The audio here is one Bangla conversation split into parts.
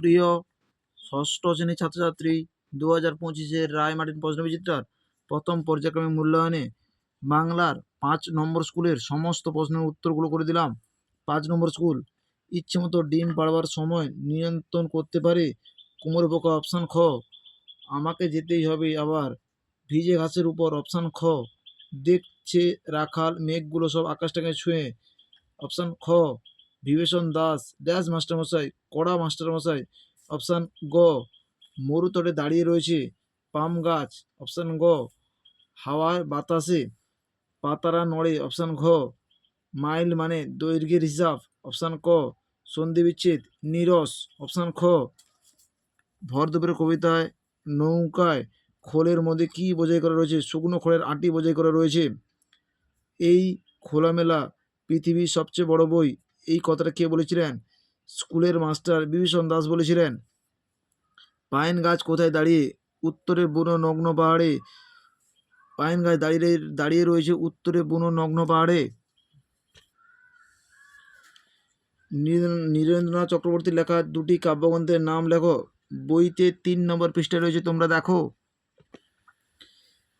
প্রিয় ষষ্ঠ শ্রেণির ছাত্রছাত্রী দু হাজার পঁচিশের রায় মার্টিন প্রশ্নবিচিত্রার প্রথম পর্যায়ক্রমিক মূল্যায়নে বাংলার পাঁচ নম্বর স্কুলের সমস্ত প্রশ্নের উত্তরগুলো করে দিলাম। পাঁচ নম্বর স্কুল ইচ্ছে মতো ডিম পাড়বার সময় নিয়ন্ত্রণ করতে পারে। কুমোর পোকা অপশান খ। আমাকে যেতেই হবে আবার। ভিজে ঘাসের উপর অপশান খ। দেখছে রাখাল মেঘগুলো সব আকাশটাকে ছুঁয়ে। অপশান খ। বিভীষণ দাস, ড্যাশ মাস্টারমশাই, কড়া মাস্টারমশাই, অপশান গ মরুতটে দাঁড়িয়ে রয়েছে, পাম গাছ, অপশান গ হাওয়ায় বাতাসে পাতারা নড়ে, অপশান ঘ, মাইল মানে দৈর্ঘ্যের হিসাব, অপশান ক, সন্ধি বিচ্ছেদ, নিরস, অপশান খ ভরদুপুরের কবিতায়, নৌকায়, খোলের মধ্যে কি বোঝাই করা রয়েছে, শুকনো খোলের আটি বোঝাই করা রয়েছে, এই খোলামেলা পৃথিবীর সবচেয়ে বড় বই এই কথাটা কে বলেছিলেন? স্কুলের মাস্টার বিভীষণ দাস বলেছিলেন। পাইন গাছ কোথায় দাঁড়িয়ে? উত্তরে বুনো নগ্ন পাহাড়ে। পাইন গাছ দাঁড়িয়ে দাঁড়িয়ে রয়েছে উত্তরে বুনো নগ্ন পাহাড়ে। নীরেন- নীরেন্দ্রনাথ চক্রবর্তীর লেখা দুটি কাব্যগ্রন্থের নাম লেখো। বইতে তিন নম্বর পৃষ্ঠায় রয়েছে, তোমরা দেখো।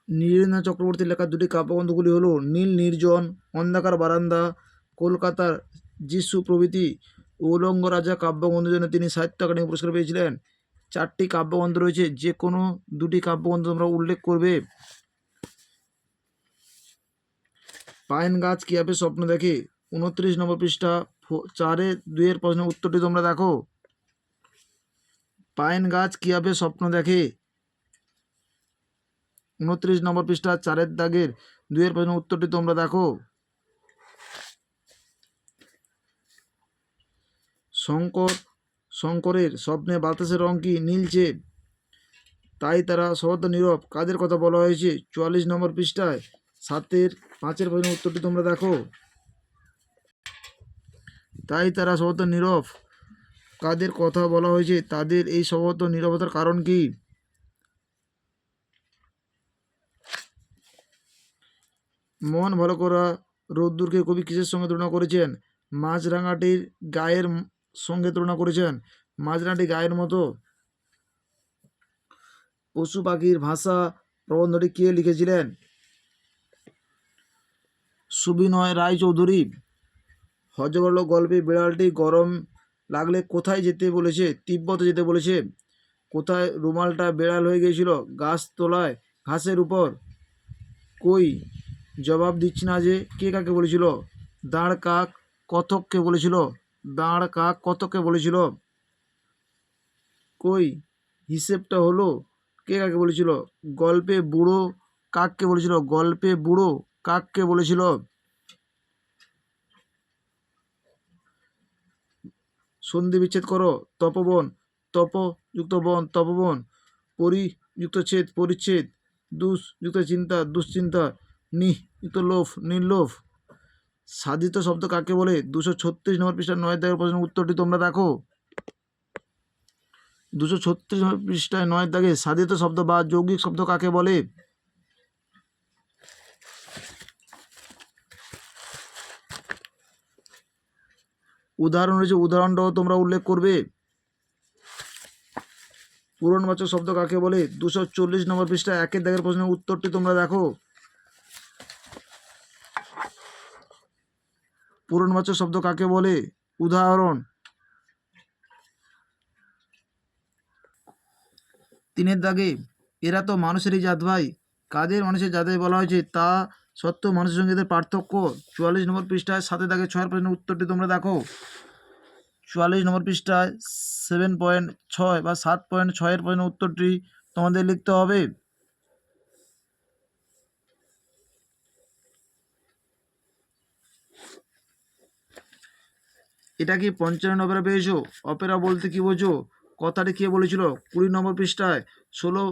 নীরেন্দ্রনাথ চক্রবর্তীর লেখা দুটি কাব্যগ্রন্থগুলি হলো নীল নির্জন, অন্ধকার বারান্দা, কলকাতার যিশু প্রভৃতি উলঙ্গ রাজা কাব্যগ্রন্থের জন্য তিনি সাহিত্য একাডেমি পুরস্কার পেয়েছিলেন। চারটি কাব্যগ্রন্থ রয়েছে যে কোনো দুটি কাব্যগ্রন্থ তোমরা উল্লেখ করবে। পাইন গাছ কীভাবে স্বপ্ন দেখে? উনত্রিশ নম্বর পৃষ্ঠা চারে দুইয়ের প্রশ্নের উত্তরটি তোমরা দেখো। পাইন গাছ কীভাবে স্বপ্ন দেখে? উনত্রিশ নম্বর পৃষ্ঠা, চারের দাগের দুইয়ের প্রশ্নের উত্তরটি তোমরা দেখো। শঙ্কর, শঙ্করের স্বপ্নে বাতাসের রং কি নীলছে তাই তারা সর্বত্র নীরব। কাদের কথা বলা হয়েছে? চুয়াল্লিশ নম্বর পৃষ্ঠায়। সাতের পাঁচের প্রশ্নের উত্তরটি তোমরা দেখো। তাই তারা সর্বত্র নীরব। কাদের কথা বলা হয়েছে? তাদের এই সর্বত্র নীরবতার কারণ কি? মন ভালো করা রোদ্দুরকে কবি কিসের সঙ্গে তুলনা করেছেন? মাছরাঙাটির গায়ের সঙ্গে তুলনা করেছেন মাছরাঙাটি গায়ের মতো। পশু পাখির ভাষা প্রবন্ধটি কে লিখেছিলেন? সুবিনয় রায়চৌধুরী। হজবরল গল্পে বিড়ালটি গরম লাগলে কোথায় যেতে বলেছে? তিব্বতে যেতে বলেছে। কোথায় রুমালটা বেড়াল হয়ে গিয়েছিল? গাছ তোলায়, ঘাসের উপর। কই? জবাব দিচ্ছি না যে কে কাকে বলেছিল। দাঁড় কাক কতককে বলেছিল? দাঁড় কাক কতকে বলেছিল? কই? হিসেবটা হলো কে কাকে বলেছিল? গল্পে বুড়ো কাককে বলেছিল। গল্পে বুড়ো কাককে বলেছিল। সন্ধি বিচ্ছেদ করো। তপবন তপ যুক্ত বন, তপবন, পরিযুক্ত ছেদ, পরিচ্ছেদ দুষ যুক্ত চিন্তা, দুশ্চিন্তা নিহ যুক্ত লোভ, নির্লোভ। সাধিত শব্দ কাকে বলে? দুশো ছত্রিশ নম্বর পৃষ্ঠার নয় দাগের প্রশ্নের উত্তরটি তোমরা দেখো। দুশো ছত্রিশ নম্বর পৃষ্ঠায় নয় দাগে সাধিত শব্দ বা যৌগিক শব্দ কাকে বলে? উদাহরণ রয়েছে, উদাহরণটাও তোমরা উল্লেখ করবে। পূরণবাচক শব্দ কাকে বলে? দুশো চল্লিশ নম্বর পৃষ্ঠা একের দাগের প্রশ্নের উত্তরটি তোমরা দেখো। পূরণবাচক শব্দ কাকে বলে? উদাহরণ। তিনের দাগে, এরা তো মানুষেরই জাত ভাই। কাদের মানুষের জাতে বলা হয়েছে? তা সত্ত্বেও মানুষের সঙ্গে এদের পার্থক্য? চুয়াল্লিশ নম্বর পৃষ্ঠায় সাথে দাগে ছয়ের প্রশ্নের উত্তরটি তোমরা দেখো। চুয়াল্লিশ নম্বর পৃষ্ঠায় সেভেন পয়েন্ট ছয় বা সাত পয়েন্ট ছয়ের প্রশ্নের উত্তরটি তোমাদের লিখতে হবে। এটা কি পঞ্চান্ন অপেরা পেয়েছ? অপেরা বলতে কি বোঝো? কথাটি কে বলেছিল? কুড়ি নম্বর পৃষ্ঠায়। ষোলো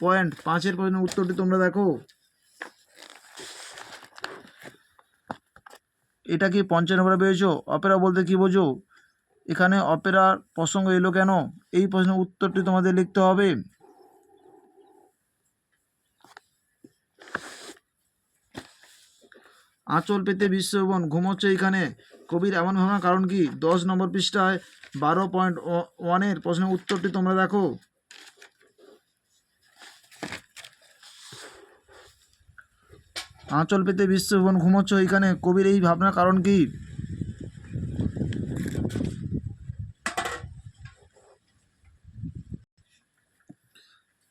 পয়েন্ট পাঁচের প্রশ্নের উত্তরটি তোমরা দেখো। এটা কি পঞ্চান্ন অপেরা পেয়েছ? অপেরা বলতে কি বোঝো? এখানে অপেরার প্রসঙ্গ এলো কেন? এই প্রশ্নের উত্তরটি তোমাদের লিখতে হবে। আঁচল পেতে বিশ্বভুবন ঘুমোচ্ছে এখানে। কবির এমন ভাবনার কারণ কি? দশ নম্বর পৃষ্ঠায় বারো পয়েন্ট ওয়ানের প্রশ্নের উত্তরটি তোমরা দেখো। আঁচল পেতে বিশ্বভুবন ঘুমোচ্ছ এইখানে। কবির এই ভাবনার কারণ কি?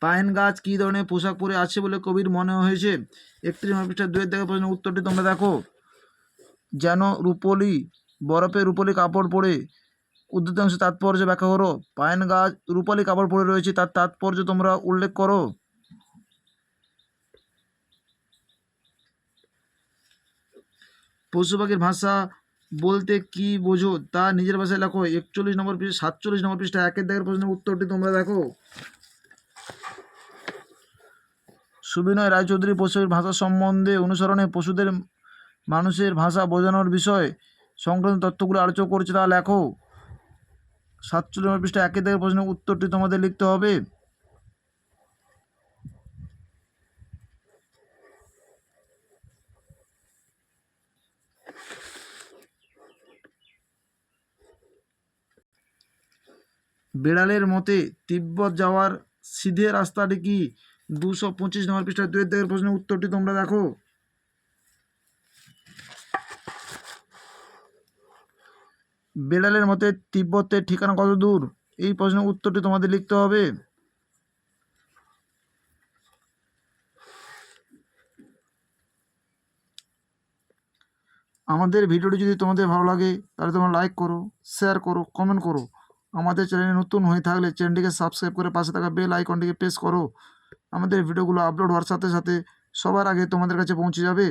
পাইন গাছ কী ধরনের পোশাক পরে আছে বলে কবির মনে হয়েছে? একত্রিশ নম্বর পৃষ্ঠা দুয়ের দেখা প্রশ্নের উত্তরটি তোমরা দেখো। যেন রূপলি, বরফে রূপলি কাপড় পরে। উদ্ধৃতাংশ তাৎপর্য ব্যাখ্যা করো, পাইন গাছ, রূপালি কাপড় পরে রয়েছে, তার তাৎপর্য তোমরা উল্লেখ করো। পশু পাখির ভাষা বলতে কি বোঝো, তা নিজের ভাষায় লেখো। একচল্লিশ নম্বর পৃষ্ঠা, সাতচল্লিশ নম্বর পৃষ্ঠা, একের দেখার প্রশ্নের উত্তরটি তোমরা দেখো। সুবিনয় রায়চৌধুরী পশুর ভাষা সম্বন্ধে অনুসরণে পশুদের মানুষের ভাষা বোঝানোর বিষয় সংক্রান্ত তথ্যগুলো আলোচনা করছে তা লেখো। সাতচল্লিশ নম্বর পৃষ্ঠা একের দেখার প্রশ্নের উত্তরটি তোমাদের লিখতে হবে। বেড়ালের মতে তিব্বত যাওয়ার সিধে রাস্তাটি কি? দুশো পঁচিশ নম্বর পৃষ্ঠা দুয়ের দেখার প্রশ্নের উত্তরটি তোমরা দেখো। বেড়ালের মতে তিব্বতের ঠিকানা কত দূর? এই প্রশ্নের উত্তরটি তোমাদের লিখতে হবে। আমাদের ভিডিওটি যদি তোমাদের ভালো লাগে, তাহলে তোমরা লাইক করো শেয়ার করো কমেন্ট করো। আমাদের চ্যানেলে নতুন হয়ে থাকলে চ্যানেলটিকে সাবস্ক্রাইব করে পাশে থাকা বেল আইকনটিকে প্রেস করো। আমাদের ভিডিওগুলো আপলোড হওয়ার সাথে সাথে সবার আগে তোমাদের কাছে পৌঁছে যাবে।